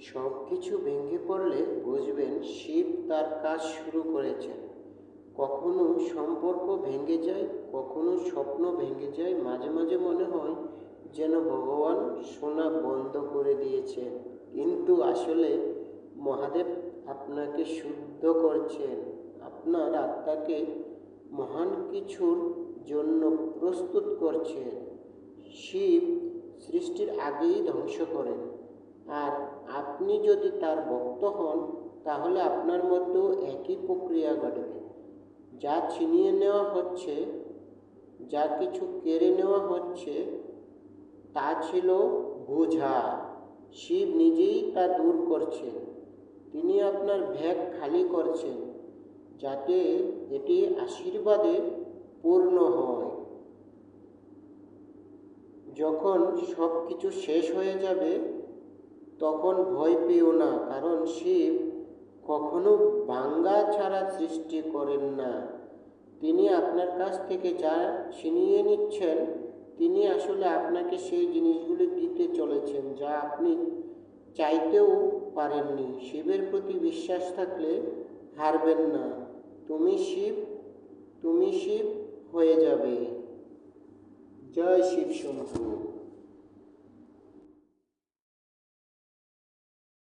সব কিছু ভেঙে পড়লে বুঝবেন শিব তার কাজ শুরু করেছেন। কখনো সম্পর্ক ভেঙে যায়, কখনো স্বপ্ন ভেঙে যায়, মাঝে মাঝে মনে হয় যেন ভগবান শোনা বন্ধ করে দিয়েছেন। কিন্তু আসলে মহাদেব আপনাকে শুদ্ধ করছেন। আপনার আত্মাকে মহান কিছুর জন্য প্রস্তুত করছেন। শিব সৃষ্টির আগেই ধ্বংস করেন। আর আপনি যদি তার ভক্ত হন, তাহলে আপনার মধ্যেও একই প্রক্রিয়া ঘটবে। যা ছিনিয়ে নেওয়া হচ্ছে, যা কিছু কেড়ে নেওয়া হচ্ছে, তা ছিল বোঝা। শিব নিজেই তা দূর করছেন। তিনি আপনার ভ্যাগ খালি করছেন, যাতে এটি আশীর্বাদে পূর্ণ হয়। যখন সব কিছু শেষ হয়ে যাবে তখন ভয় পেও না, কারণ শিব কখনো বাঙ্গা ছাড়া সৃষ্টি করেন না। তিনি আপনার কাছ থেকে যা ছিনিয়ে নিচ্ছেন, তিনি আসলে আপনাকে সেই জিনিসগুলি দিতে চলেছেন, যা আপনি চাইতেও পারেননি। শিবের প্রতি বিশ্বাস থাকলে হারবেন না। তুমি শিব তুমি শিব হয়ে যাবে। জয় শিব শম্ভু।